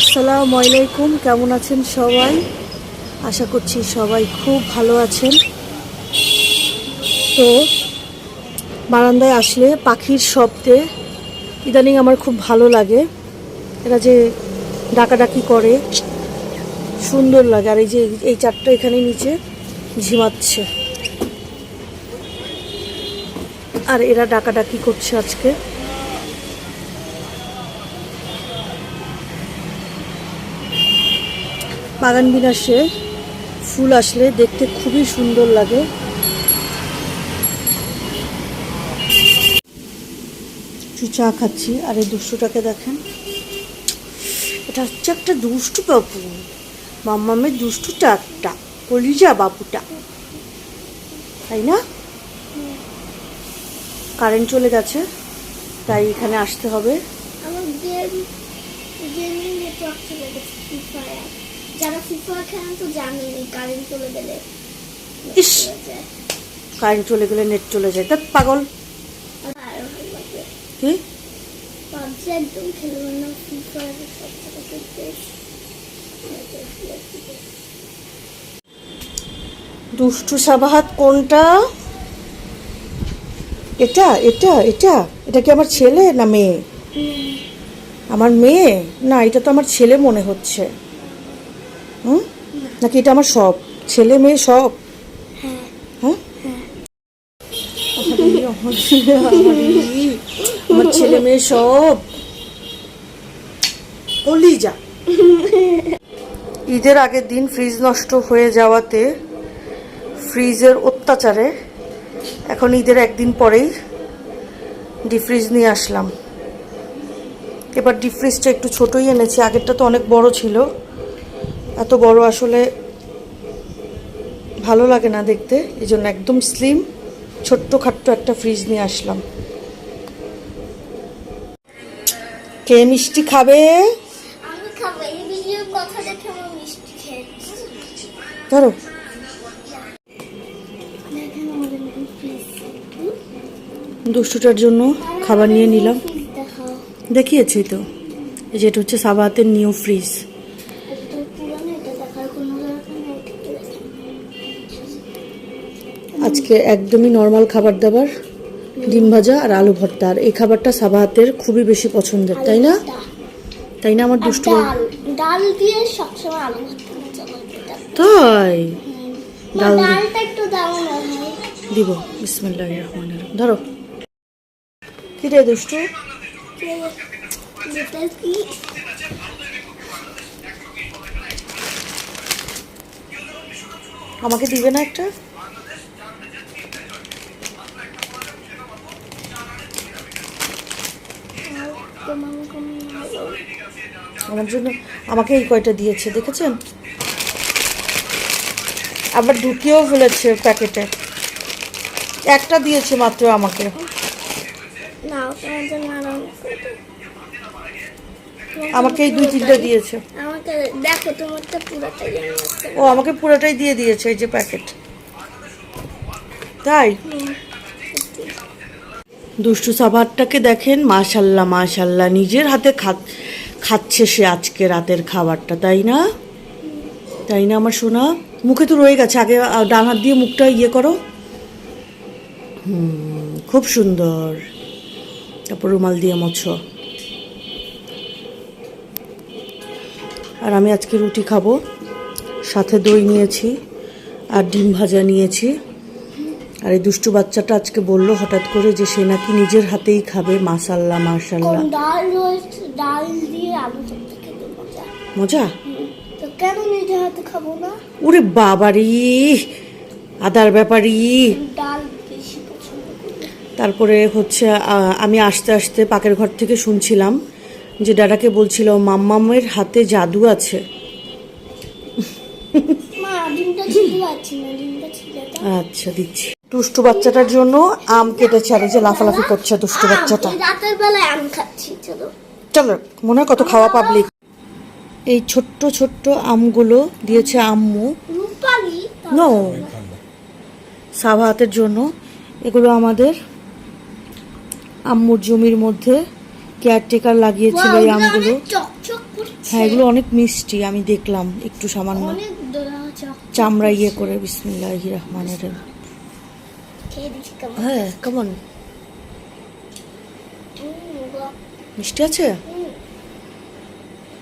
আসসালামু আলাইকুম, কেমন আছেন সবাই? আশা করছি সবাই খুব ভালো আছেন। তো, বারান্দায় আসলে পাখির শব্দে ইদানিং আমার খুব ভালো লাগে। এরা যে ডাকাডাকি করে, সুন্দর লাগে। আর এই যে, এই চারটা এখানে নিচে ঝিমাচ্ছে। আর এরা ডাকাডাকি করছে আজকে। বাগান বিলাসে ফুল আসলে দেখতে খুবই সুন্দর লাগে। চা খাচ্ছি, আর এই দুষ্টুটাকে দেখেন। এটা হচ্ছে একটা দুষ্টু বাবু। মাম্মামের দুষ্টুটা একটা কলিজা বাবুটা। তাই না? কারেন্ট চলে গেছে, তাই এখানে আসতে হবে। আমার নেটওয়ার্ক চলে গেছে ফ্রি ফায়ার যারা ফ্রি খেলেন তো জানেন কারেন্ট চলে গেলে ইস! কারেন্ট চলে গেলে নেট চলে যায়। তা পাগল। কি? পাবজি একদম খেলব না দুষ্টু সাবাহাত কোনটা? এটা এটা এটা। এটা কি আমার ছেলে না মেয়ে? আমার মেয়ে? না এটা তো আমার ছেলে মনে হচ্ছে। হুম? নাকি এটা আমার সব? ছেলে মেয়ে সব? হ্যাঁ। আমার ছেলে, আমার ছেলে মেয়ে সব? কলিজা। ঈদের আগের দিন ফ্রিজ নষ্ট হয়ে যাওয়াতে ফ্রিজের অত্যাচারে এখন ঈদের একদিন পরেই ডিফ্রিজ নিয়ে আসলাম। এবার ডিফ্রিজটা একটু ছোটই এনেছি আগেরটা তো অনেক বড় ছিল। এত বড় আসলে ভালো লাগে না দেখতে এই জন্য একদম স্লিম ছোট্ট খাট্ট একটা ফ্রিজ নিয়ে আসলাম। কে মিষ্টি খাবে? ধরো। দুষ্টুটার জন্য খাবার নিয়ে নিলাম। দেখিয়েছি তো। এই যেটা হচ্ছে সাবাহাতের নিউ ফ্রিজ আজকে একদমই নর্মাল খাবার দাবার ডিম ভাজা আর আলু ভর্তা। আর এই খাবারটা সাবাহাতের খুবই বেশি পছন্দের তাই না? তাই না আমার দুষ্টু? ডাল। ডাল দিয়ে সবসময় আলু ভর্তা মজা লাগে এটা তাই? ডাল একটু দাও না ভাই। দিব। ধরো। কি? রে দুষ্টু আমাকে দিবে না একটা তোমার কোনো ভালো আমার জন্য আমাকে এই কয়টা দিয়েছে দেখেছেন? আবার ঢুকিয়েও ফেলেছে প্যাকেটে। একটা দিয়েছে মাত্র আমাকে। আমাকে এই দুই তিনটা দিয়েছে। ও আমাকে পুরোটাই দিয়ে দিয়েছে এই যে প্যাকেট। তাই? দুষ্টু সাবারটাকে দেখেন, মাশাল্লাহ মাশাল্লাহ, নিজের হাতে খাচ্ছে সে আজকে রাতের খাবারটা, তাই না? তাই না আমার সোনা? মুখে তো রয়ে গেছে, আগে ডান হাত দিয়ে মুখটা ইয়ে করো। হুম, খুব সুন্দর। তারপর রুমাল দিয়ে মোছো। আর আমি আজকে রুটি খাব, সাথে দই নিয়েছি, আর ডিম ভাজা নিয়েছি। আর এই দুষ্টু বাচ্চাটা আজকে বলল হঠাৎ করে যে সে নাকি নিজের হাতেই খাবে মাসাল্লাহ মাশাল্লাহ। কোন ডাল ডাল দিয়ে আলু খেতে মজা। মজা? তো কেন নিজে হাতে খাব না? ওরে বাবারি আদার ব্যাপারি। ডাল তারপরে হচ্ছে আমি আস্তে আস্তে পাকের ঘর থেকে শুনছিলাম যে ডাডাকে বলছিল মাম্মামের হাতে জাদু আছে। দাও আচ্ছা দিচ্ছি। দুষ্টু বাচ্চাটার জন্য আম কেটেছে আর এই যে লাফালাফি করছে দুষ্টু বাচ্চাটা। রাতের বেলায় আম খাচ্ছি চলো। চলো মনে হয় কত খাওয়া পাবলিক এই ছোট্ট ছোট্ট আমগুলো দিয়েছে আম্মু। নো সাবাহাতের জন্য। এগুলো আমাদের আম্মুর জমির মধ্যে কেয়ারটেকার লাগিয়েছিল এই আমগুলো। হ্যাঁ এগুলো অনেক মিষ্টি আমি দেখলাম একটু সামান্য। চামড়া ইয়ে করে বিসমিল্লাহ রহমানের রহিম। খেয়ে দেখি কেমন হ্যাঁ কেমন। মিষ্টি আছে